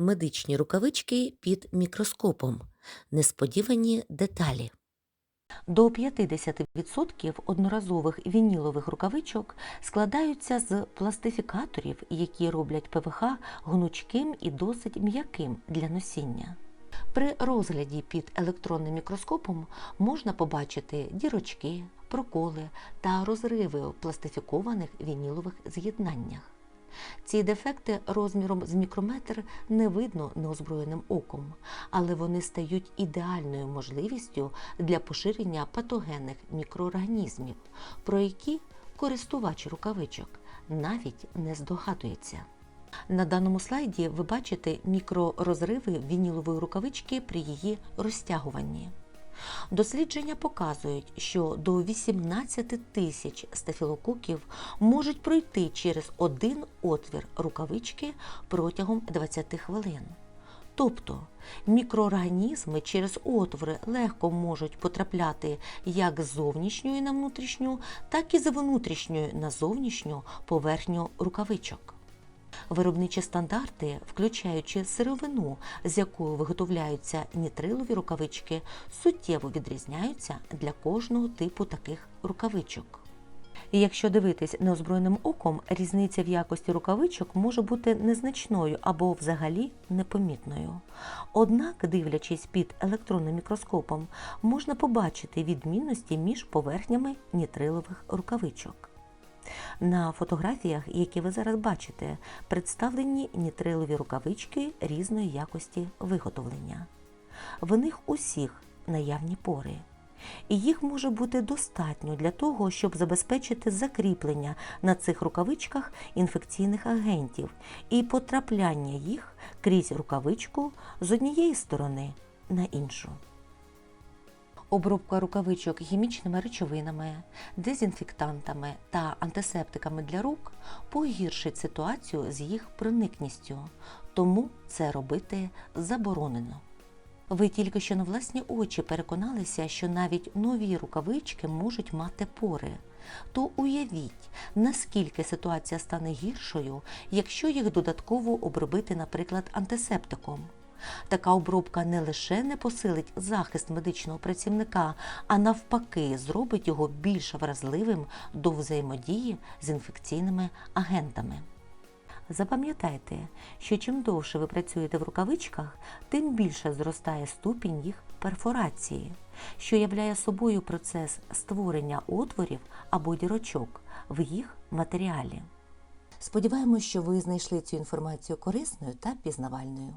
Медичні рукавички під мікроскопом. Несподівані деталі. До 50% одноразових вінілових рукавичок складаються з пластифікаторів, які роблять ПВХ гнучким і досить м'яким для носіння. При розгляді під електронним мікроскопом можна побачити дірочки, проколи та розриви в пластифікованих вінілових з'єднаннях. Ці дефекти розміром з мікрометр не видно неозброєним оком, але вони стають ідеальною можливістю для поширення патогенних мікроорганізмів, про які користувач рукавичок навіть не здогадується. На даному слайді ви бачите мікророзриви вінілової рукавички при її розтягуванні. Дослідження показують, що до 18 тисяч стафілококів можуть пройти через один отвір рукавички протягом 20 хвилин. Тобто мікроорганізми через отвори легко можуть потрапляти як з зовнішньої на внутрішню, так і з внутрішньої на зовнішню поверхню рукавичок. Виробничі стандарти, включаючи сировину, з якою виготовляються нітрилові рукавички, суттєво відрізняються для кожного типу таких рукавичок. Якщо дивитись неозброєним оком, різниця в якості рукавичок може бути незначною або взагалі непомітною. Однак, дивлячись під електронним мікроскопом, можна побачити відмінності між поверхнями нітрилових рукавичок. На фотографіях, які ви зараз бачите, представлені нітрилові рукавички різної якості виготовлення. В них усіх наявні пори. І їх може бути достатньо для того, щоб забезпечити закріплення на цих рукавичках інфекційних агентів і потрапляння їх крізь рукавичку з однієї сторони на іншу. Обробка рукавичок хімічними речовинами, дезінфектантами та антисептиками для рук погіршить ситуацію з їх проникністю, тому це робити заборонено. Ви тільки що на власні очі переконалися, що навіть нові рукавички можуть мати пори. То уявіть, наскільки ситуація стане гіршою, якщо їх додатково обробити, наприклад, антисептиком. Така обробка не лише не посилить захист медичного працівника, а навпаки зробить його більш вразливим до взаємодії з інфекційними агентами. Запам'ятайте, що чим довше ви працюєте в рукавичках, тим більше зростає ступінь їх перфорації, що являє собою процес створення отворів або дірочок в їх матеріалі. Сподіваємось, що ви знайшли цю інформацію корисною та пізнавальною.